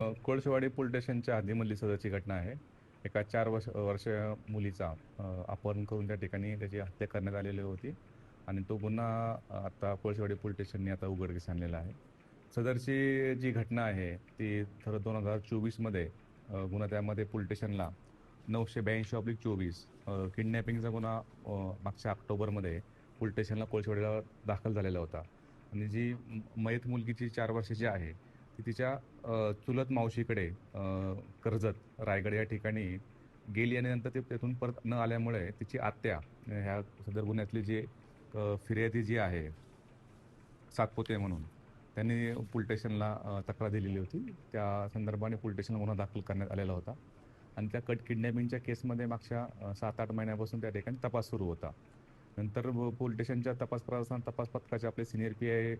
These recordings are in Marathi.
अ, कोळशेवाडी पोलीस स्टेशनच्या हद्दीमधली सदरची घटना आहे. एका चार वर्ष वर्ष मुलीचा अपहरण करून त्या ठिकाणी त्याची हत्या करण्यात आलेली होती. आणि तो गुन्हा आता कोळशेवाडी पोलीस स्टेशनने आता उघडकीस आणलेला आहे. सदरची जी घटना आहे ती तर दोन हजार चोवीसमध्ये गुन्हा त्यामध्ये पोलीस स्टेशनला नऊशे ब्याऐंशी ऑब्लिक चोवीस किडनॅपिंगचा गुन्हा मागच्या ऑक्टोबरमध्ये पोलीस स्टेशनला कोळशेवाडीला दाखल झालेला होता. आणि जी मयत मुलगीची चार वर्षाची आहे ती तिच्या चुलत मावशीकडे कर्जत रायगड या ठिकाणी गेली आणि नंतर ते तेथून परत न आल्यामुळे तिची आत्या ह्या सदर गुन्ह्यातली जी फिर्यादी जी आहे सातपुते म्हणून त्यांनी पोलीस स्टेशनला तक्रार दिलेली होती. त्या संदर्भाने पोलीस गुन्हा दाखल करण्यात आलेला होता. आणि त्या कट किडनॅपिंगच्या केसमध्ये मागच्या सात आठ महिन्यापासून त्या ठिकाणी तपास सुरू होता. नंतर पोलीस स्टेशनच्या तपास करत तपास पथकाचे आपले सिनियर पी आय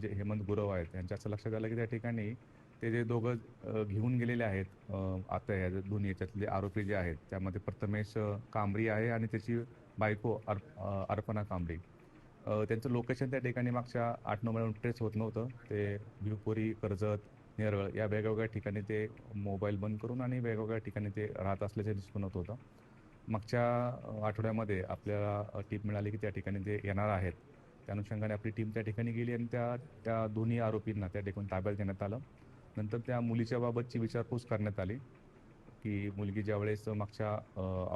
जे हेमंत गुरव आहेत त्यांच्या असं लक्षात आलं की त्या ठिकाणी. ते जे दोघं घेऊन गेलेले आहेत आता या दोन्ही याच्यातले आरोपी जे आहेत त्यामध्ये प्रथमेश कांबरी आहे आणि त्याची बायको अर अर्पणा कांबरी. त्यांचं लोकेशन त्या ठिकाणी मागच्या आठ नऊ महिन्यात ट्रेस होत नव्हतं. ते भिवपुरी कर्जत नेरळ या वेगवेगळ्या ठिकाणी ते मोबाईल बंद करून आणि वेगवेगळ्या ठिकाणी ते राहत असल्याचे दिसून होत होतं. मागच्या आठवड्यामध्ये आपल्याला टीप मिळाली की त्या ठिकाणी ते येणार आहेत त्या अनुषंगाने आपली टीम त्या ठिकाणी गेली आणि त्या त्या दोन्ही आरोपींना त्या ठिकाणी ताब्यात घेण्यात आलं. नंतर त्या मुलीच्या बाबतची विचारपूस करण्यात आली की मुलगी ज्यावेळेस मागच्या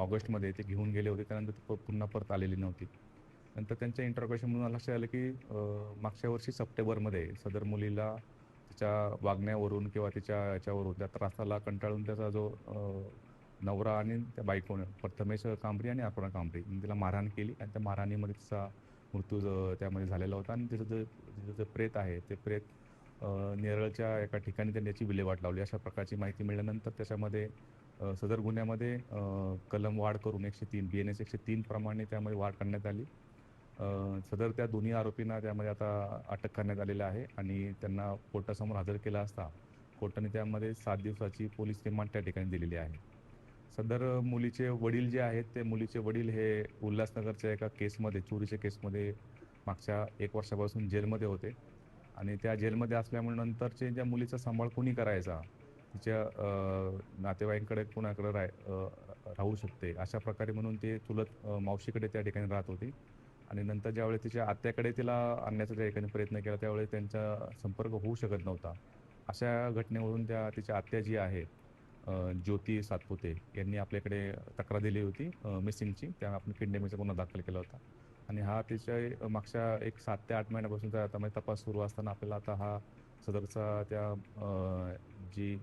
ऑगस्टमध्ये ते घेऊन गेले होते त्यानंतर ती प- पुन्हा परत आलेली नव्हती. नंतर त्यांच्या इंटरॉगेशन म्हणून लक्षात आलं की मागच्या वर्षी सप्टेंबरमध्ये सदर मुलीला तिच्या वागण्यावरून किंवा तिच्या याच्यावरून त्या त्रासाला कंटाळून त्याचा जो नवरा आणि त्या बायकोने प्रथमेश कांबरी आणि अर्पणा कांबरी. म्हणजे तिला मारहाण केली आणि त्या मारहाणीमध्ये तिचा मृत्यू त्यामध्ये झालेला होता आणि तिचं जे तिचं जे प्रेत आहे ते प्रेत नेरळच्या एका ठिकाणी त्यांनी याची विल्हेवाट लावली. अशा प्रकारची माहिती मिळाल्यानंतर त्याच्यामध्ये सदर गुन्ह्यामध्ये कलम वाढ करून एकशे तीन बी एन एस एकशे तीन प्रमाणे त्यामध्ये वाढ करण्यात आली. सदर त्या दोन्ही आरोपींना त्यामध्ये आता अटक करण्यात आलेलं आहे आणि त्यांना कोर्टासमोर हजर केला असता कोर्टाने त्यामध्ये सात दिवसाची पोलीस रिमांड त्या ठिकाणी दिलेली आहे. सदर मुलीचे वडील जे आहेत ते मुलीचे वडील हे उल्हासनगरच्या एका केसमध्ये चोरीच्या केसमध्ये मागच्या एक वर्षापासून जेलमध्ये होते. आणि त्या जेलमध्ये असल्यामुळे नंतरचे ज्या मुलीचा सांभाळ कोणी करायचा तिच्या नातेवाईकडे नातेवाईकांकडे कोणाकडे राह राहू शकते अशा प्रकारे म्हणून ते चुलत मावशीकडे त्या ठिकाणी राहत होती. आणि नंतर ज्यावेळेस तिच्या आत्याकडे तिला आणण्याचा त्या ठिकाणी प्रयत्न केला त्यावेळेस त्यांचा संपर्क होऊ शकत नव्हता. अशा घटनेवरून त्या तिच्या आत्या जी आहेत ज्योती सातपुते यांनी आपल्याकडे तक्रार दिली होती मिसिंगची. त्या आपण किडनॅपिंगचा गुन्हा दाखल केला होता. आणि हा त्याच्या मागच्या एक सात ते आठ महिन्यापासून त्या आता म्हणजे तपास सुरू असताना आपल्याला आता हा सदरचा त्या जी